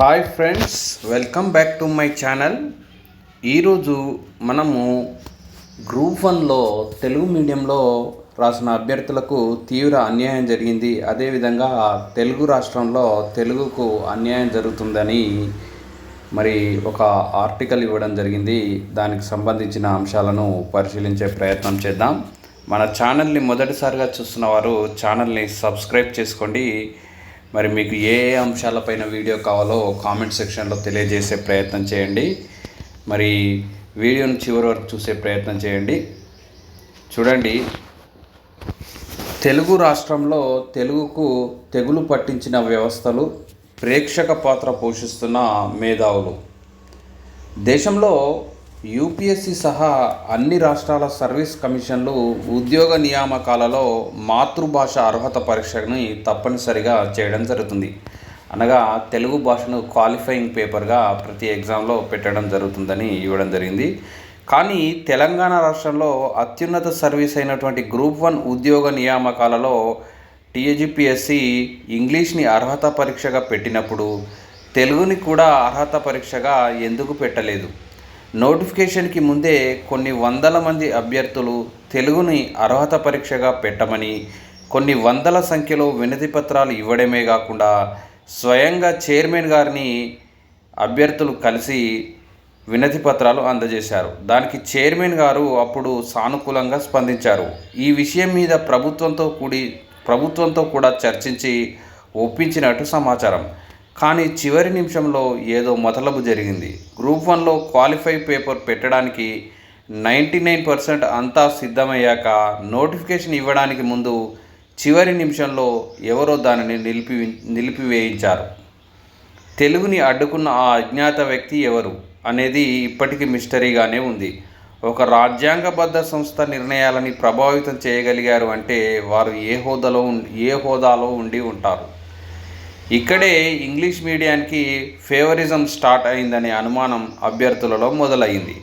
Hi friends welcome back to my channel. ఈరోజు మనము group వన్లో తెలుగు మీడియంలో రాసిన అభ్యర్థులకు తీవ్ర అన్యాయం జరిగింది. అదేవిధంగా తెలుగు రాష్ట్రంలో తెలుగుకు అన్యాయం జరుగుతుందని మరి ఒక ఆర్టికల్ ఇవ్వడం జరిగింది. దానికి సంబంధించిన అంశాలను పరిశీలించే ప్రయత్నం చేద్దాం. మన ఛానల్ని మొదటిసారిగా చూస్తున్న వారు ఛానల్ని సబ్స్క్రైబ్ చేసుకోండి. మరి మీకు ఏ ఏ అంశాలపైన వీడియో కావాలో కామెంట్ సెక్షన్లో తెలియజేసే ప్రయత్నం చేయండి. మరి వీడియోను చివరి వరకు చూసే ప్రయత్నం చేయండి. చూడండి. తెలుగు రాష్ట్రంలో తెలుగుకు తెగులు పట్టించిన వ్యవస్థలు ప్రేక్షక పాత్ర పోషిస్తున్న మేధావులు. దేశంలో యూపీఎస్సీ సహా అన్ని రాష్ట్రాల సర్వీస్ కమిషన్లు ఉద్యోగ నియామకాలలో మాతృభాష అర్హత పరీక్షని తప్పనిసరిగా చేయడం జరుగుతుంది. అనగా తెలుగు భాషను క్వాలిఫైయింగ్ పేపర్గా ప్రతి ఎగ్జామ్లో పెట్టడం జరుగుతుందని ఇవ్వడం జరిగింది. కానీ తెలంగాణ రాష్ట్రంలో అత్యున్నత సర్వీస్ అయినటువంటి గ్రూప్ వన్ ఉద్యోగ నియామకాలలో టీఏజీపీఎస్సి ఇంగ్లీష్ని అర్హత పరీక్షగా పెట్టినప్పుడు తెలుగుని కూడా అర్హత పరీక్షగా ఎందుకు పెట్టలేదు? నోటిఫికేషన్కి ముందే కొన్ని వందల మంది అభ్యర్థులు తెలుగుని అర్హత పరీక్షగా పెట్టమని కొన్ని వందల సంఖ్యలో వినతి పత్రాలు ఇవ్వడమే కాకుండా స్వయంగా చైర్మన్ గారిని అభ్యర్థులు కలిసి వినతి పత్రాలు అందజేశారు. దానికి చైర్మన్ గారు అప్పుడు సానుకూలంగా స్పందించారు. ఈ విషయం మీద ప్రభుత్వంతో కూడి ప్రభుత్వంతో కూడా చర్చించి ఒప్పించినట్టు సమాచారం. కానీ చివరి నిమిషంలో ఏదో మొదలబు జరిగింది. గ్రూప్ వన్లో క్వాలిఫై పేపర్ పెట్టడానికి నైంటీ నైన్ పర్సెంట్ అంతా సిద్ధమయ్యాక నోటిఫికేషన్ ఇవ్వడానికి ముందు చివరి నిమిషంలో ఎవరో దానిని నిలిపి నిలిపివేయించారు. తెలుగుని అడ్డుకున్న ఆ అజ్ఞాత వ్యక్తి ఎవరు అనేది ఇప్పటికీ మిస్టరీగానే ఉంది. ఒక రాజ్యాంగబద్ధ సంస్థ నిర్ణయాలని ప్రభావితం చేయగలిగారు అంటే వారు ఏ హోదాలో ఏ హోదాలో ఉండి ఉంటారు. ఇక్కడే ఇంగ్లీష్ మీడియానికి ఫేవరిజం స్టార్ట్ అయిందనే అనుమానం అభ్యర్థులలో మొదలైంది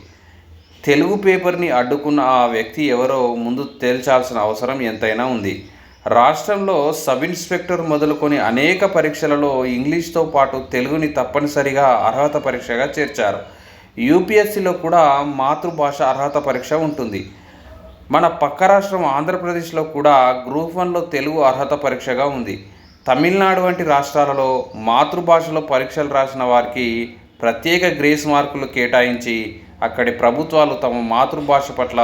తెలుగు పేపర్ని అడ్డుకున్న ఆ వ్యక్తి ఎవరో ముందు తేల్చాల్సిన అవసరం ఎంతైనా ఉంది. రాష్ట్రంలో సబ్ ఇన్స్పెక్టర్ మొదలుకొని అనేక పరీక్షలలో ఇంగ్లీష్తో పాటు తెలుగుని తప్పనిసరిగా అర్హత పరీక్షగా చేర్చారు. యూపీఎస్సీలో కూడా మాతృభాష అర్హత పరీక్ష ఉంటుంది. మన పక్క రాష్ట్రం ఆంధ్రప్రదేశ్లో కూడా గ్రూప్ వన్లో తెలుగు అర్హత పరీక్షగా ఉంది. తమిళనాడు వంటి రాష్ట్రాలలో మాతృభాషలో పరీక్షలు రాసిన వారికి ప్రత్యేక గ్రేస్ మార్కులు కేటాయించి అక్కడి ప్రభుత్వాలు తమ మాతృభాష పట్ల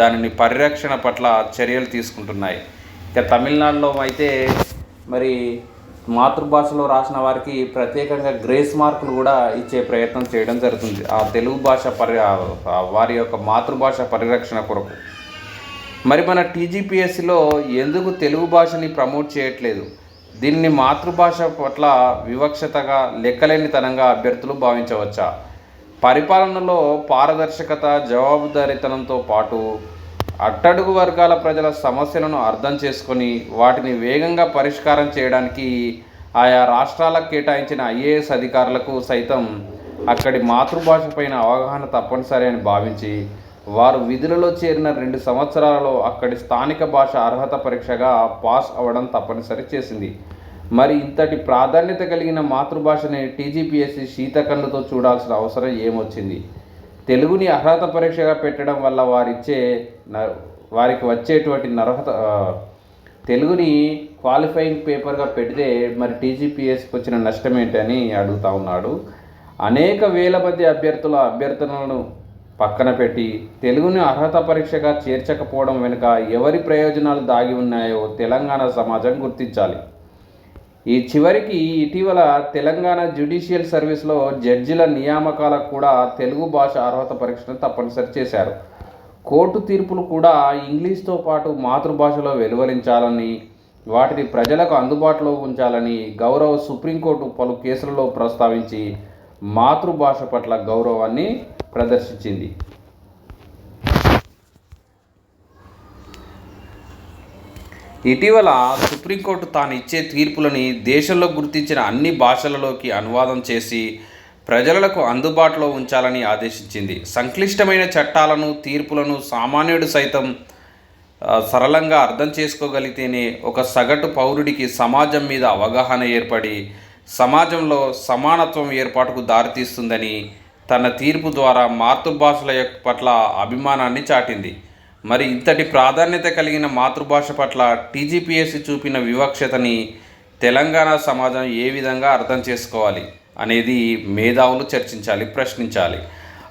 దానిని పరిరక్షణ పట్ల చర్యలు తీసుకుంటున్నాయి. ఇక తమిళనాడులో అయితే మరి మాతృభాషలో రాసిన వారికి ప్రత్యేకంగా గ్రేస్ మార్కులు కూడా ఇచ్చే ప్రయత్నం చేయడం జరుగుతుంది. ఆ తెలుగు భాష పరి వారి యొక్క మాతృభాష పరిరక్షణ కొరకు. మరి మన టీజీపీఎస్సిలో ఎందుకు తెలుగు భాషని ప్రమోట్ చేయట్లేదు? దీన్ని మాతృభాష పట్ల వివక్షతగా లెక్కలేనితనంగా అభ్యర్థులు భావించవచ్చా? పరిపాలనలో పారదర్శకత జవాబుదారీతనంతో పాటు అట్టడుగు వర్గాల ప్రజల సమస్యలను అర్థం చేసుకొని వాటిని వేగంగా పరిష్కారం చేయడానికి ఆయా రాష్ట్రాలకు కేటాయించిన ఐఏఎస్ అధికారులకు సైతం అక్కడి మాతృభాష పైన అవగాహన తప్పనిసరి అని భావించి వారు విధులలో చేరిన రెండు సంవత్సరాలలో అక్కడి స్థానిక భాష అర్హత పరీక్షగా పాస్ అవ్వడం తప్పనిసరి చేసింది. మరి ఇంతటి ప్రాధాన్యత కలిగిన మాతృభాషని టీజీపీఎస్సీ శీతకళ్ళతో చూడాల్సిన అవసరం ఏమొచ్చింది? తెలుగుని అర్హత పరీక్షగా పెట్టడం వల్ల వారిచ్చే వారికి వచ్చేటువంటి నర్హత తెలుగుని క్వాలిఫైయింగ్ పేపర్గా పెడితే మరి టీజీపీఎస్కి వచ్చిన నష్టం ఏంటని అడుగుతా ఉన్నాడు. అనేక వేల మంది అభ్యర్థుల అభ్యర్థనలను పక్కన పెట్టి తెలుగుని అర్హత పరీక్షగా చేర్చకపోవడం వెనుక ఎవరి ప్రయోజనాలు దాగి ఉన్నాయో తెలంగాణ సమాజం గుర్తించాలి. ఈ చివరికి ఇటీవల తెలంగాణ జ్యుడిషియల్ సర్వీస్లో జడ్జిల నియామకాలకు కూడా తెలుగు భాష అర్హత పరీక్షను తప్పనిసరి చేశారు. కోర్టు తీర్పులు కూడా ఇంగ్లీష్తో పాటు మాతృభాషలో వెలువరించాలని వాటిని ప్రజలకు అందుబాటులో ఉంచాలని గౌరవ సుప్రీంకోర్టు పలు కేసులలో ప్రస్తావించి మాతృభాష పట్ల గౌరవాన్ని ప్రదర్శించింది. ఇటీవల సుప్రీంకోర్టు తాను ఇచ్చే తీర్పులని దేశంలో గుర్తించిన అన్ని భాషలలోకి అనువాదం చేసి ప్రజలకు అందుబాటులో ఉంచాలని ఆదేశించింది. సంక్లిష్టమైన చట్టాలను తీర్పులను సామాన్యుడు సైతం సరళంగా అర్థం చేసుకోగలిగితేనే ఒక సగటు పౌరుడికి సమాజం మీద అవగాహన ఏర్పడి సమాజంలో సమానత్వం ఏర్పాటుకు దారితీస్తుందని తన తీర్పు ద్వారా మాతృభాషల యొక్క పట్ల అభిమానాన్ని చాటింది. మరి ఇంతటి ప్రాధాన్యత కలిగిన మాతృభాష పట్ల టీజీపీఎస్సీ చూపిన వివక్షతని తెలంగాణ సమాజం ఏ విధంగా అర్థం చేసుకోవాలి అనేది మేధావులు చర్చించాలి ప్రశ్నించాలి.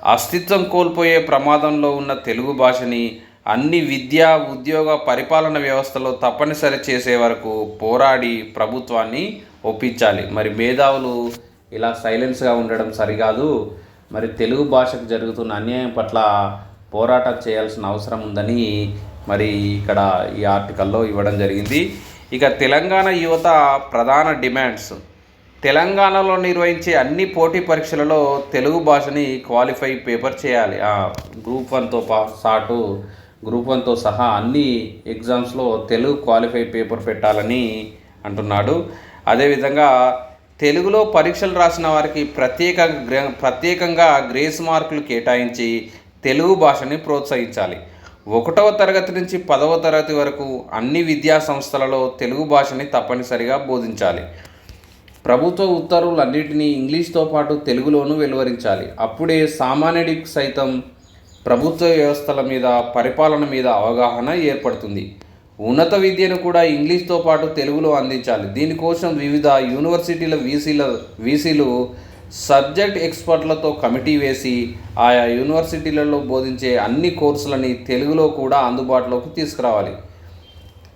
అస్తిత్వం కోల్పోయే ప్రమాదంలో ఉన్న తెలుగు భాషని అన్ని విద్యా ఉద్యోగ పరిపాలన వ్యవస్థలో తప్పనిసరి చేసే వరకు పోరాడి ప్రభుత్వాన్ని ఒప్పించాలి. మరి మేధావులు ఇలా సైలెన్స్గా ఉండడం సరికాదు. మరి తెలుగు భాషకు జరుగుతున్న అన్యాయం పట్ల పోరాటం చేయాల్సిన అవసరం ఉందని మరి ఇక్కడ ఈ ఆర్టికల్లో ఇవ్వడం జరిగింది. ఇక తెలంగాణ యువత ప్రధాన డిమాండ్స్. తెలంగాణలో నిర్వహించే అన్ని పోటీ పరీక్షలలో తెలుగు భాషని క్వాలిఫై పేపర్ చేయాలి. గ్రూప్ వన్తో పా సాటు గ్రూప్ వన్తో సహా అన్ని ఎగ్జామ్స్లో తెలుగు క్వాలిఫై పేపర్ పెట్టాలని అంటున్నాడు. అదేవిధంగా తెలుగులో పరీక్షలు రాసిన వారికి ప్రత్యేక ప్రత్యేకంగా గ్రేస్ మార్కులు కేటాయించి తెలుగు భాషని ప్రోత్సహించాలి. ఒకటవ తరగతి నుంచి పదవ తరగతి వరకు అన్ని విద్యా సంస్థలలో తెలుగు భాషని తప్పనిసరిగా బోధించాలి. ప్రభుత్వ ఉత్తర్వులన్నింటినీ ఇంగ్లీష్తో పాటు తెలుగులోనూ వెలువరించాలి. అప్పుడే సామాన్యుడికి సైతం ప్రభుత్వ వ్యవస్థల మీద పరిపాలన మీద అవగాహన ఏర్పడుతుంది. ఉన్నత విద్యను కూడా ఇంగ్లీష్తో పాటు తెలుగులో అందించాలి. దీనికోసం వివిధ యూనివర్సిటీల వీసీల వీసీలు సబ్జెక్ట్ ఎక్స్పర్ట్లతో కమిటీ వేసి ఆయా యూనివర్సిటీలలో బోధించే అన్ని కోర్సులని తెలుగులో కూడా అందుబాటులోకి తీసుకురావాలి.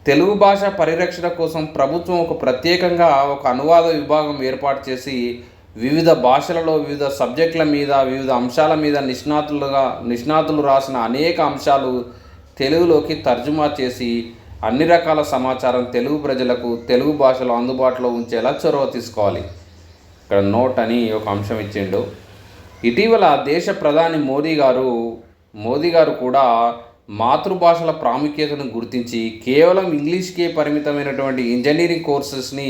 తెలుగు భాష పరిరక్షణ కోసం ప్రభుత్వం ఒక ప్రత్యేకంగా ఒక అనువాద విభాగం ఏర్పాటు చేసి వివిధ భాషలలో వివిధ సబ్జెక్టుల మీద వివిధ అంశాల మీద నిష్ణాతులుగా నిష్ణాతులు రాసిన అనేక అంశాలు తెలుగులోకి తర్జుమా చేసి అన్ని రకాల సమాచారం తెలుగు ప్రజలకు తెలుగు భాషలో అందుబాటులో ఉంచేలా చొరవ తీసుకోవాలి. ఇక్కడ నోట్ అని ఒక అంశం ఇచ్చిండు. ఇటీవల దేశ ప్రధాని మోదీ గారు మోదీ గారు కూడా మాతృభాషల ప్రాముఖ్యతను గుర్తించి కేవలం ఇంగ్లీష్కే పరిమితమైనటువంటి ఇంజనీరింగ్ కోర్సెస్ని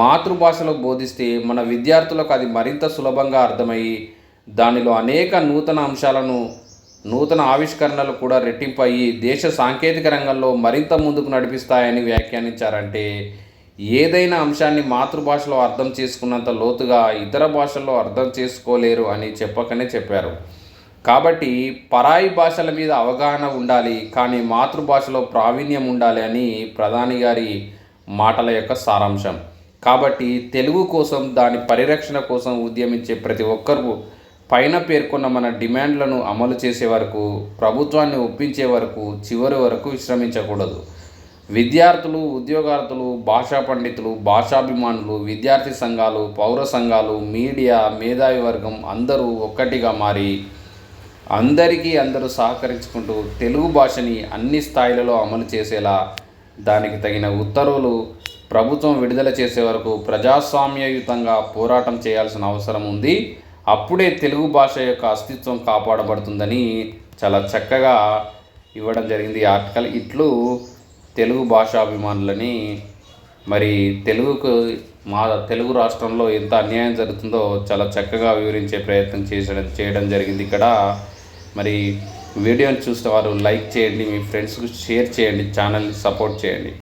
మాతృభాషలో బోధిస్తే మన విద్యార్థులకు అది మరింత సులభంగా అర్థమయ్యి దానిలో అనేక నూతన అంశాలను నూతన ఆవిష్కరణలు కూడా రెట్టింపు అయ్యి దేశ సాంకేతిక రంగంలో మరింత ముందుకు నడిపిస్తాయని వ్యాఖ్యానించారంటే ఏదైనా అంశాన్ని మాతృభాషలో అర్థం చేసుకున్నంత లోతుగా ఇతర భాషల్లో అర్థం చేసుకోలేరు అని చెప్పకనే చెప్పారు. కాబట్టి పరాయి భాషల మీద అవగాహన ఉండాలి కానీ మాతృభాషలో ప్రావీణ్యం ఉండాలి అని ప్రధాని గారి మాటల యొక్క సారాంశం. కాబట్టి తెలుగు కోసం దాని పరిరక్షణ కోసం ఉద్యమించే ప్రతి ఒక్కరూ పైన పేర్కొన్న మన డిమాండ్లను అమలు చేసే వరకు ప్రభుత్వాన్ని ఒప్పించే వరకు చివరి వరకు విశ్రమించకూడదు. విద్యార్థులు ఉద్యోగార్థులు భాషా పండితులు భాషాభిమానులు విద్యార్థి సంఘాలు పౌర సంఘాలు మీడియా మేధావి వర్గం అందరూ ఒక్కటిగా మారి అందరికీ అందరూ సహకరించుకుంటూ తెలుగు భాషని అన్ని స్థాయిలలో అమలు చేసేలా దానికి తగిన ఉత్తర్వులు ప్రభుత్వం విడుదల చేసే వరకు ప్రజాస్వామ్యయుతంగా పోరాటం చేయాల్సిన అవసరం ఉంది. అప్పుడే తెలుగు భాష యొక్క అస్తిత్వం కాపాడబడుతుందని చాలా చక్కగా ఇవ్వడం జరిగింది ఈ ఆర్టికల్. ఇట్లు తెలుగు భాషాభిమానులని మరి తెలుగుకు మా తెలుగు రాష్ట్రంలో ఎంత అన్యాయం జరుగుతుందో చాలా చక్కగా వివరించే ప్రయత్నం చేసడం చేయడం జరిగింది ఇక్కడ. మరి వీడియోని చూసిన వారు లైక్ చేయండి మీ ఫ్రెండ్స్కు షేర్ చేయండి ఛానల్ని సపోర్ట్ చేయండి.